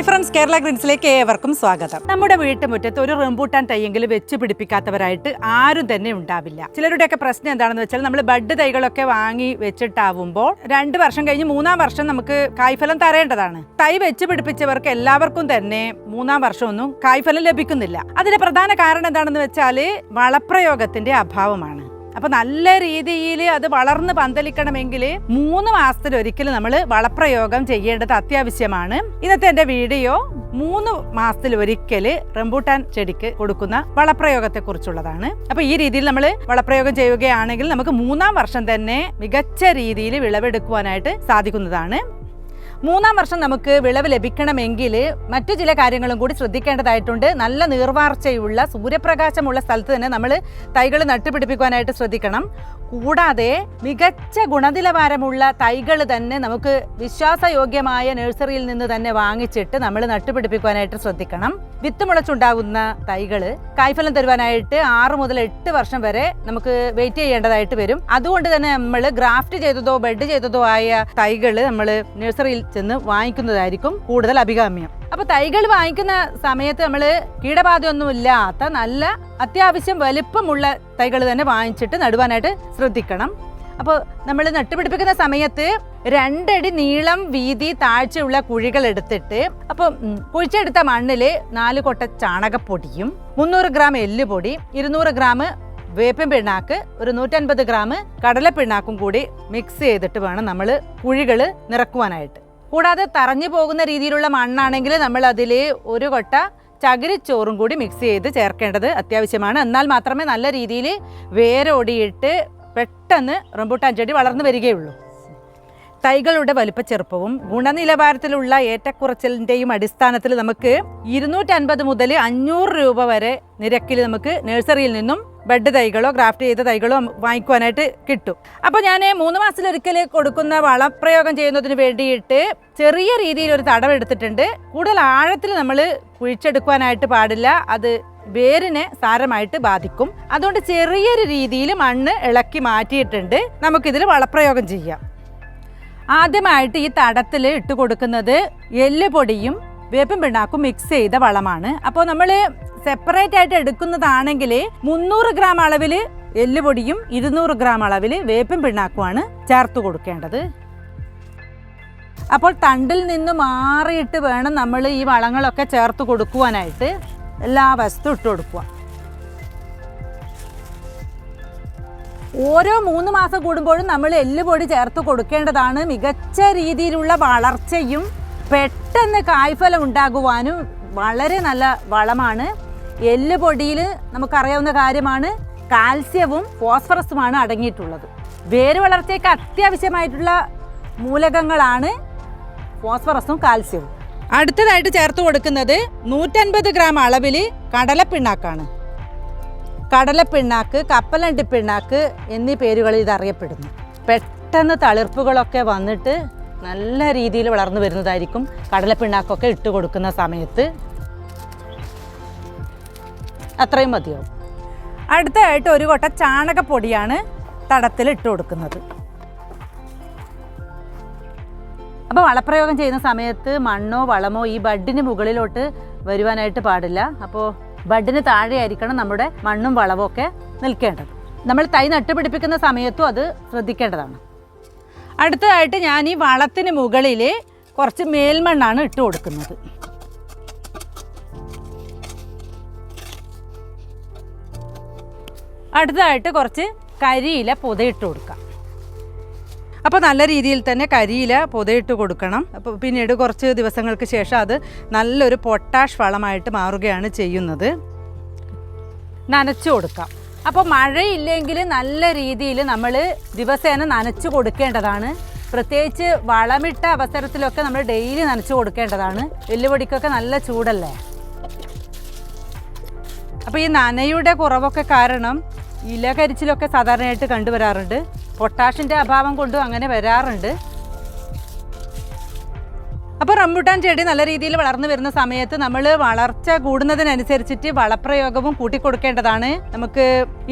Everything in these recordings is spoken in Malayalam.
ഹായ് ഫ്രണ്ട്സ് കേരള ഗ്രീൻസിലേക്ക് ഏവർക്കും സ്വാഗതം. നമ്മുടെ വീട്ടുമുറ്റത്ത് ഒരു റംബൂട്ടാൻ തൈയെങ്കിലും വെച്ച് പിടിപ്പിക്കാത്തവരായിട്ട് ആരും തന്നെ ഉണ്ടാവില്ല. ചിലരുടെയൊക്കെ പ്രശ്നം എന്താണെന്ന് വെച്ചാൽ നമ്മൾ ബഡ് തൈകളൊക്കെ വാങ്ങി വെച്ചിട്ടാവുമ്പോൾ രണ്ട് വർഷം കഴിഞ്ഞ് മൂന്നാം വർഷം നമുക്ക് കായ്ഫലം തരേണ്ടതാണ്. തൈ വെച്ച് പിടിപ്പിച്ചവർക്ക് എല്ലാവർക്കും തന്നെ മൂന്നാം വർഷമൊന്നും കായ്ഫലം ലഭിക്കുന്നില്ല. അതിന്റെ പ്രധാന കാരണം എന്താണെന്ന് വെച്ചാൽ വളപ്രയോഗത്തിന്റെ അഭാവമാണ്. അപ്പൊ നല്ല രീതിയിൽ അത് വളർന്ന് പന്തലിക്കണമെങ്കിൽ മൂന്ന് മാസത്തിൽ ഒരിക്കലും നമ്മൾ വളപ്രയോഗം ചെയ്യേണ്ടത് അത്യാവശ്യമാണ്. ഇന്നത്തെ എന്റെ വീഡിയോ മൂന്ന് മാസത്തിൽ ഒരിക്കൽ റംബൂട്ടാൻ ചെടിക്ക് കൊടുക്കുന്ന വളപ്രയോഗത്തെ കുറിച്ചുള്ളതാണ് അപ്പൊ ഈ രീതിയിൽ നമ്മൾ വളപ്രയോഗം ചെയ്യുകയാണെങ്കിൽ നമുക്ക് മൂന്നാം വർഷം തന്നെ മികച്ച രീതിയിൽ വിളവെടുക്കുവാനായിട്ട് സാധിക്കുന്നതാണ്. മൂന്നാം വർഷം നമുക്ക് വിളവ് ലഭിക്കണമെങ്കിൽ മറ്റു ചില കാര്യങ്ങളും കൂടി ശ്രദ്ധിക്കേണ്ടതായിട്ടുണ്ട്. നല്ല നീർവാർച്ചയുള്ള സൂര്യപ്രകാശമുള്ള സ്ഥലത്ത് തന്നെ നമ്മൾ തൈകൾ നട്ടുപിടിപ്പിക്കുവാനായിട്ട് ശ്രദ്ധിക്കണം. കൂടാതെ മികച്ച ഗുണനിലവാരമുള്ള തൈകൾ തന്നെ നമുക്ക് വിശ്വാസയോഗ്യമായ നഴ്സറിയിൽ നിന്ന് തന്നെ വാങ്ങിച്ചിട്ട് നമ്മൾ നട്ടുപിടിപ്പിക്കുവാനായിട്ട് ശ്രദ്ധിക്കണം. വിത്ത് മുളച്ചുണ്ടാകുന്ന തൈകൾ കായ്ഫലം തരുവാനായിട്ട് ആറ് മുതൽ എട്ട് വർഷം വരെ നമുക്ക് വെയിറ്റ് ചെയ്യേണ്ടതായിട്ട് വരും. അതുകൊണ്ട് തന്നെ നമ്മൾ ഗ്രാഫ്റ്റ് ചെയ്തതോ ബെഡ് ചെയ്തതോ ആയ തൈകൾ നമ്മൾ നഴ്സറിയിൽ ചെന്ന് വാങ്ങിക്കുന്നതായിരിക്കും കൂടുതൽ അഭികാമ്യം. അപ്പൊ തൈകൾ വാങ്ങിക്കുന്ന സമയത്ത് നമ്മൾ കീടബാധയൊന്നും ഇല്ലാത്ത നല്ല അത്യാവശ്യം വലിപ്പമുള്ള തൈകൾ തന്നെ വാങ്ങിച്ചിട്ട് നടുവാനായിട്ട് ശ്രദ്ധിക്കണം. അപ്പോൾ നമ്മൾ നട്ടുപിടിപ്പിക്കുന്ന സമയത്ത് രണ്ടടി നീളം വീതി താഴ്ചയുള്ള കുഴികൾ എടുത്തിട്ട് അപ്പോൾ കുഴിച്ചെടുത്ത മണ്ണിൽ നാല് കൊട്ട ചാണകപ്പൊടിയും മുന്നൂറ് ഗ്രാം എല്ലുപൊടി ഇരുന്നൂറ് ഗ്രാം വേപ്പൻ പിണ്ണാക്ക് ഒരു നൂറ്റൻപത് ഗ്രാം കടല പിണ്ണാക്കും കൂടി മിക്സ് ചെയ്തിട്ട് വേണം നമ്മൾ കുഴികൾ നിറക്കുവാനായിട്ട്. കൂടാതെ തറഞ്ഞു പോകുന്ന രീതിയിലുള്ള മണ്ണാണെങ്കിൽ നമ്മൾ അതിൽ ഒരു കൊട്ട ചകിരിച്ചോറും കൂടി മിക്സ് ചെയ്ത് ചേർക്കേണ്ടത് അത്യാവശ്യമാണ്. എന്നാൽ മാത്രമേ നല്ല രീതിയിൽ വേരോടിയിട്ട് പെട്ടെന്ന് റംബൂട്ടാൻ ചെടി വളർന്നു വരികയുള്ളൂ. തൈകളുടെ വലിപ്പച്ചെറുപ്പവും ഗുണനിലവാരത്തിലുള്ള ഏറ്റക്കുറച്ചിലിന്റെയും അടിസ്ഥാനത്തിൽ നമുക്ക് ഇരുന്നൂറ്റൻപത് മുതൽ അഞ്ഞൂറ് രൂപ വരെ നിരക്കിൽ നമുക്ക് നഴ്സറിയിൽ നിന്നും ബെഡ് തൈകളോ ഗ്രാഫ്റ്റ് ചെയ്ത തൈകളോ വാങ്ങിക്കുവാനായിട്ട് കിട്ടും. അപ്പോൾ ഞാൻ മൂന്ന് മാസത്തിലൊരിക്കൽ കൊടുക്കുന്ന വളപ്രയോഗം ചെയ്യുന്നതിന് വേണ്ടിയിട്ട് ചെറിയ രീതിയിൽ ഒരു തടവെടുത്തിട്ടുണ്ട് കൂടുതൽ ആഴത്തിൽ നമ്മൾ കുഴിച്ചെടുക്കുവാനായിട്ട് പാടില്ല. അത് വേരിനെ സാരമായിട്ട് ബാധിക്കും. അതുകൊണ്ട് ചെറിയൊരു രീതിയിൽ മണ്ണ് ഇളക്കി മാറ്റിയിട്ടുണ്ട്. നമുക്കിതിൽ വളപ്രയോഗം ചെയ്യാം. ആദ്യമായിട്ട് ഈ തടത്തിൽ ഇട്ട് കൊടുക്കുന്നത് എല്ലുപൊടിയും വേപ്പും പിണ്ണാക്കും മിക്സ് ചെയ്ത വളമാണ്. അപ്പോൾ നമ്മൾ സെപ്പറേറ്റ് ആയിട്ട് എടുക്കുന്നതാണെങ്കിൽ മുന്നൂറ് ഗ്രാം അളവിൽ എല്ലുപൊടിയും ഇരുന്നൂറ് ഗ്രാം അളവിൽ വേപ്പും പിണ്ണാക്കുമാണ് ചേർത്ത് കൊടുക്കേണ്ടത്. അപ്പോൾ തണ്ടിൽ നിന്ന് മാറിയിട്ട് വേണം നമ്മൾ ഈ വളങ്ങളൊക്കെ ചേർത്ത് കൊടുക്കുവാനായിട്ട് എല്ലാ വസ്തു ഇട്ട് കൊടുക്കുക ഓരോ മൂന്ന് മാസം കൂടുമ്പോഴും നമ്മൾ എല്ലുപൊടി ചേർത്ത് കൊടുക്കേണ്ടതാണ് മികച്ച രീതിയിലുള്ള വളർച്ചയും പെട്ടെന്ന് കായ്ഫലം ഉണ്ടാകുവാനും വളരെ നല്ല വളമാണ്. എല്ലുപൊടിയിൽ നമുക്കറിയാവുന്ന കാര്യമാണ് കാൽസ്യവും ഫോസ്ഫറസുമാണ് അടങ്ങിയിട്ടുള്ളത്. വേര് വളർച്ചയ്ക്ക് അത്യാവശ്യമായിട്ടുള്ള മൂലകങ്ങളാണ് ഫോസ്ഫറസും കാൽസ്യവും. അടുത്തതായിട്ട് ചേർത്ത് കൊടുക്കുന്നത് നൂറ്റൻപത് ഗ്രാം അളവിൽ കടലപ്പിണ്ണാക്കാണ്. കടലപ്പിണ്ണാക്ക് കപ്പലണ്ടി പിണ്ണാക്ക് എന്നീ പേരുകളിൽ ഇത് അറിയപ്പെടുന്നു പെട്ടെന്ന് തളിർപ്പുകളൊക്കെ വന്നിട്ട് നല്ല രീതിയിൽ വളർന്നു വരുന്നതായിരിക്കും കടലപ്പിണ്ണാക്കൊക്കെ ഇട്ട് കൊടുക്കുന്ന സമയത്ത്. അത്രയും മതിയാവും അടുത്തതായിട്ട് ഒരു കൊട്ട ചാണകപ്പൊടിയാണ് തടത്തിൽ ഇട്ട് കൊടുക്കുന്നത്. അപ്പോൾ വളപ്രയോഗം ചെയ്യുന്ന സമയത്ത് മണ്ണോ വളമോ ഈ ബഡിന് മുകളിലോട്ട് വരുവാനായിട്ട് പാടില്ല. അപ്പോൾ ബഡിന് താഴെയായിരിക്കണം നമ്മുടെ മണ്ണും വളവും ഒക്കെ നിൽക്കേണ്ടത്. നമ്മൾ തൈ നട്ടുപിടിപ്പിക്കുന്ന സമയത്തും അത് ശ്രദ്ധിക്കേണ്ടതാണ്. അടുത്തതായിട്ട് ഞാൻ ഈ വളത്തിന് മുകളിൽ കുറച്ച് മേൽമണ്ണാണ് ഇട്ട് കൊടുക്കുന്നത്. അടുത്തതായിട്ട് കുറച്ച് കരിയില പുതയിട്ട് കൊടുക്കാം. അപ്പോൾ നല്ല രീതിയിൽ തന്നെ കരിയില പൊതയിട്ട് കൊടുക്കണം. അപ്പോൾ പിന്നീട് കുറച്ച് ദിവസങ്ങൾക്ക് ശേഷം അത് നല്ലൊരു പൊട്ടാഷ് വളമായിട്ട് മാറുകയാണ് ചെയ്യുന്നത്. നനച്ചു കൊടുക്കാം. അപ്പോൾ മഴയില്ലെങ്കിൽ നല്ല രീതിയിൽ നമ്മൾ ദിവസേന നനച്ചു കൊടുക്കേണ്ടതാണ്. പ്രത്യേകിച്ച് വളമിട്ട അവസരത്തിലൊക്കെ നമ്മൾ ഡെയിലി നനച്ചു കൊടുക്കേണ്ടതാണ്. എല്ലുപൊടിക്കൊക്കെ നല്ല ചൂടല്ലേ? അപ്പോൾ ഈ നനയുടെ കുറവൊക്കെ കാരണം ഇല കരിച്ചിലൊക്കെ സാധാരണയായിട്ട് കണ്ടുവരാറുണ്ട്. പൊട്ടാഷിന്റെ അഭാവം കൊണ്ടും അങ്ങനെ വരാറുണ്ട്. അപ്പോൾ റംബുട്ടാൻ ചെടി നല്ല രീതിയിൽ വളർന്നു വരുന്ന സമയത്ത് നമ്മൾ വളർച്ച കൂടുന്നതിനനുസരിച്ചിട്ട് വളപ്രയോഗവും കൂട്ടിക്കൊടുക്കേണ്ടതാണ്. നമുക്ക്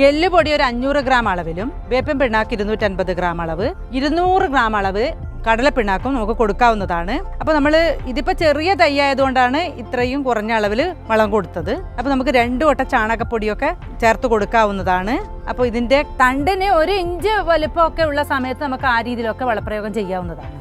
എല്ലുപൊടി ഒരു അഞ്ഞൂറ് ഗ്രാം അളവിലും വേപ്പൻ പിണ്ണാക്ക് ഇരുന്നൂറ്റൻപത് ഗ്രാം അളവ് ഇരുന്നൂറ് ഗ്രാം അളവ് കടലപ്പിണ്ണാക്കും നമുക്ക് കൊടുക്കാവുന്നതാണ്. അപ്പോൾ നമ്മൾ ഇതിപ്പോൾ ചെറിയ തൈ ആയതുകൊണ്ടാണ് ഇത്രയും കുറഞ്ഞ അളവിൽ വളം കൊടുത്തത്. അപ്പോൾ നമുക്ക് രണ്ട് വട്ട ചാണകപ്പൊടിയൊക്കെ ചേർത്ത് കൊടുക്കാവുന്നതാണ്. അപ്പോൾ ഇതിന്റെ തണ്ടിന് ഒരു ഇഞ്ച് വലുപ്പമൊക്കെ ഉള്ള സമയത്ത് നമുക്ക് ആ രീതിയിലൊക്കെ വളപ്രയോഗം ചെയ്യാവുന്നതാണ്.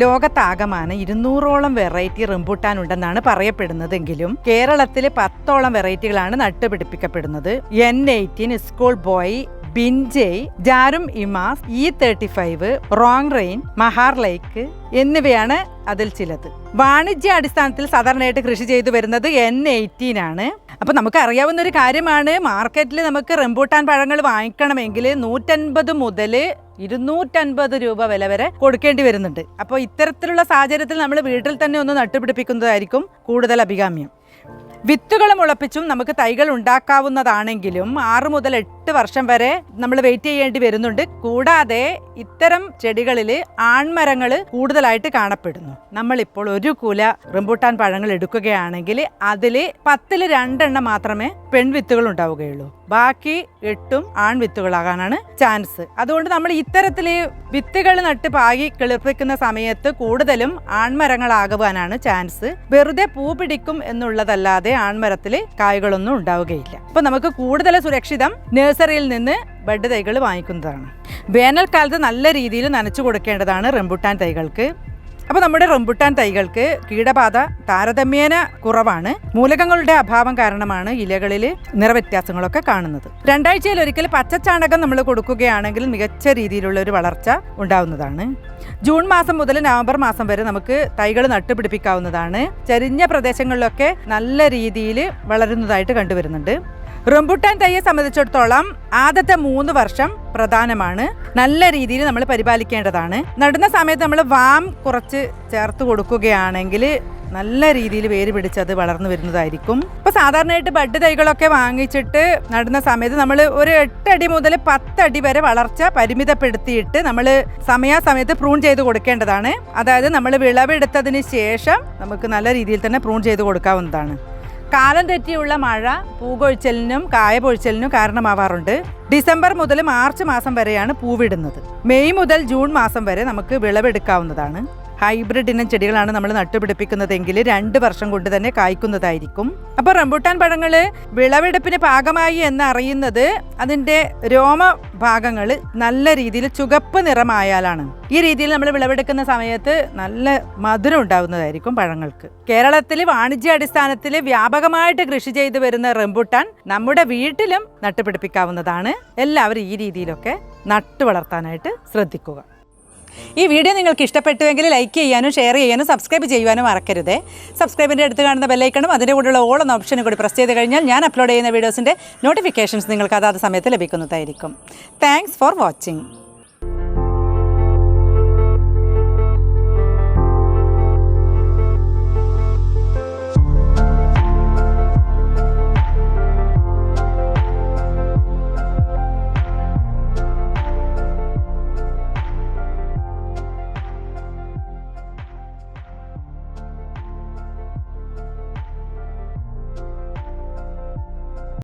ലോകത്താകമാനം ഇരുന്നൂറോളം വെറൈറ്റി റംബൂട്ടാൻ ഉണ്ടെന്നാണ് പറയപ്പെടുന്നതെങ്കിലും കേരളത്തിൽ പത്തോളം വെറൈറ്റികളാണ് നട്ടുപിടിപ്പിക്കപ്പെടുന്നത്. എൻ എയ്റ്റീൻ സ്കൂൾ ബോയ് ബിൻജയ് ജാരും ഇമാസ് E thirty five wrong rain മഹാർ ലൈക്ക് എന്നിവയാണ് അതിൽ ചിലത്. വാണിജ്യ അടിസ്ഥാനത്തിൽ സാധാരണയായിട്ട് കൃഷി ചെയ്തു വരുന്നത് എൻ എയ്റ്റീൻ ആണ്. അപ്പോൾ നമുക്ക് അറിയാവുന്ന ഒരു കാര്യമാണ് മാർക്കറ്റിൽ നമുക്ക് റംബൂട്ടാൻ പഴങ്ങൾ വാങ്ങിക്കണമെങ്കിൽ നൂറ്റൻപത് മുതൽ ഇരുന്നൂറ്റൻപത് രൂപ വില വരെ കൊടുക്കേണ്ടി വരുന്നുണ്ട്. അപ്പോൾ ഇത്തരത്തിലുള്ള സാഹചര്യത്തിൽ നമ്മൾ വീട്ടിൽ തന്നെ ഒന്ന് നട്ടുപിടിപ്പിക്കുന്നതായിരിക്കും കൂടുതൽ അഭികാമ്യം. വിത്തുകൾ മുളപ്പിച്ചും നമുക്ക് തൈകൾ ഉണ്ടാക്കാവുന്നതാണെങ്കിലും ആറ് മുതൽ എട്ട് വർഷം വരെ നമ്മൾ വെയിറ്റ് ചെയ്യേണ്ടി വരുന്നുണ്ട്. കൂടാതെ ഇത്തരം ചെടികളിൽ ആൺമരങ്ങൾ കൂടുതലായിട്ട് കാണപ്പെടുന്നു. നമ്മളിപ്പോൾ ഒരു കുല റംബൂട്ടാൻ പഴങ്ങൾ എടുക്കുകയാണെങ്കിൽ അതിൽ പത്തിൽ രണ്ടെണ്ണം മാത്രമേ പെൺവിത്തുകൾ ഉണ്ടാവുകയുള്ളൂ. ബാക്കി എട്ടും ആൺവിത്തുകളാകാനാണ് ചാൻസ്. അതുകൊണ്ട് നമ്മൾ ഇത്തരത്തിൽ വിത്തുകൾ നട്ട് പാകി കിളിർപ്പിക്കുന്ന സമയത്ത് കൂടുതലും ആൺമരങ്ങളാകുവാനാണ് ചാൻസ്. വെറുതെ പൂ പിടിക്കും എന്നുള്ളതല്ലാതെ ആൺമരത്തിൽ കായ്കളൊന്നും ഉണ്ടാവുകയില്ല. അപ്പൊ നമുക്ക് കൂടുതൽ സുരക്ഷിതം നഴ്സറിയിൽ നിന്ന് ബഡ് തൈകൾ വാങ്ങിക്കുന്നതാണ്. വേനൽക്കാലത്ത് നല്ല രീതിയിൽ നനച്ചു കൊടുക്കേണ്ടതാണ് റംബുട്ടാൻ തൈകൾക്ക്. അപ്പോൾ നമ്മുടെ റംബുട്ടാൻ തൈകൾക്ക് കീടബാധ താരതമ്യേന കുറവാണ്. മൂലകങ്ങളുടെ അഭാവം കാരണമാണ് ഇലകളിൽ നിറവ്യത്യാസങ്ങളൊക്കെ കാണുന്നത്. രണ്ടാഴ്ചയിൽ ഒരിക്കൽ പച്ചച്ചാണകം നമ്മൾ കൊടുക്കുകയാണെങ്കിൽ മികച്ച രീതിയിലുള്ള ഒരു വളർച്ച ഉണ്ടാവുന്നതാണ്. ജൂൺ മാസം മുതൽ നവംബർ മാസം വരെ നമുക്ക് തൈകൾ നട്ടുപിടിപ്പിക്കാവുന്നതാണ്. ചരിഞ്ഞ പ്രദേശങ്ങളിലൊക്കെ നല്ല രീതിയിൽ വളരുന്നതായിട്ട് കണ്ടുവരുന്നുണ്ട്. റംബുട്ടാൻ തൈയെ സംബന്ധിച്ചിടത്തോളം ആദ്യത്തെ മൂന്ന് വർഷം പ്രധാനമാണ്. നല്ല രീതിയിൽ നമ്മൾ പരിപാലിക്കേണ്ടതാണ്. നടുന്ന സമയത്ത് നമ്മൾ വാം കുറച്ച് ചേർത്ത് കൊടുക്കുകയാണെങ്കിൽ നല്ല രീതിയിൽ വേര് പിടിച്ചത് വളർന്നു വരുന്നതായിരിക്കും. ഇപ്പോൾ സാധാരണയായിട്ട് ബഡ് തൈകളൊക്കെ വാങ്ങിച്ചിട്ട് നടുന്ന സമയത്ത് നമ്മൾ ഒരു എട്ടടി മുതൽ പത്തടി വരെ വളർച്ച പരിമിതപ്പെടുത്തിയിട്ട് നമ്മൾ സമയാസമയത്ത് പ്രൂൺ ചെയ്ത് കൊടുക്കേണ്ടതാണ്. അതായത് നമ്മൾ വിളവെടുത്തതിന് ശേഷം നമുക്ക് നല്ല രീതിയിൽ തന്നെ പ്രൂൺ ചെയ്ത് കൊടുക്കാവുന്നതാണ്. കാലം തെറ്റിയുള്ള മഴ പൂകൊഴിച്ചലിനും കായപൊഴിച്ചലിനും കാരണമാവാറുണ്ട്. ഡിസംബർ മുതൽ മാർച്ച് മാസം വരെയാണ് പൂവിടുന്നത്. മെയ് മുതൽ ജൂൺ മാസം വരെ നമുക്ക് വിളവെടുക്കാവുന്നതാണ്. ഹൈബ്രിഡ് ഇനം ചെടികളാണ് നമ്മൾ നട്ടുപിടിപ്പിക്കുന്നതെങ്കിൽ രണ്ട് വർഷം കൊണ്ട് തന്നെ കായ്ക്കുന്നതായിരിക്കും. അപ്പോൾ റംബൂട്ടാൻ പഴങ്ങൾ വിളവെടുപ്പിന് പാകമായി എന്നറിയുന്നത് അതിന്റെ രോമ ഭാഗങ്ങൾ നല്ല രീതിയിൽ ചുവപ്പ് നിറമായാലാണ്. ഈ രീതിയിൽ നമ്മൾ വിളവെടുക്കുന്ന സമയത്ത് നല്ല മധുരം ഉണ്ടാകുന്നതായിരിക്കും പഴങ്ങൾക്ക്. കേരളത്തിൽ വാണിജ്യാടിസ്ഥാനത്തിൽ വ്യാപകമായിട്ട് കൃഷി ചെയ്തു വരുന്ന റംബൂട്ടാൻ നമ്മുടെ വീട്ടിലും നട്ടുപിടിപ്പിക്കാവുന്നതാണ്. എല്ലാവരും ഈ രീതിയിലൊക്കെ നട്ടു വളർത്താനായിട്ട് ശ്രദ്ധിക്കുക. ഈ വീഡിയോ നിങ്ങൾക്ക് ഇഷ്ടപ്പെട്ടുവെങ്കിൽ ലൈക്ക് ചെയ്യാനും ഷെയർ ചെയ്യാനും സബ്സ്ക്രൈബ് ചെയ്യുവാനും മറക്കരുത്. സബ്സ്ക്രൈബിന്റെ അടുത്ത് കാണുന്ന ബെല്ലൈക്കണും അതിന്റെ കൂടെയുള്ള ഓൾ എന്ന ഓപ്ഷനും കൂടി പ്രസ് ചെയ്ത് കഴിഞ്ഞാൽ ഞാൻ അപ്ലോഡ് ചെയ്യുന്ന വീഡിയോസിന്റെ നോട്ടിഫിക്കേഷൻസ് നിങ്ങൾക്ക് അതാത് സമയത്ത് ലഭിക്കുന്നതായിരിക്കും. Thanks for watching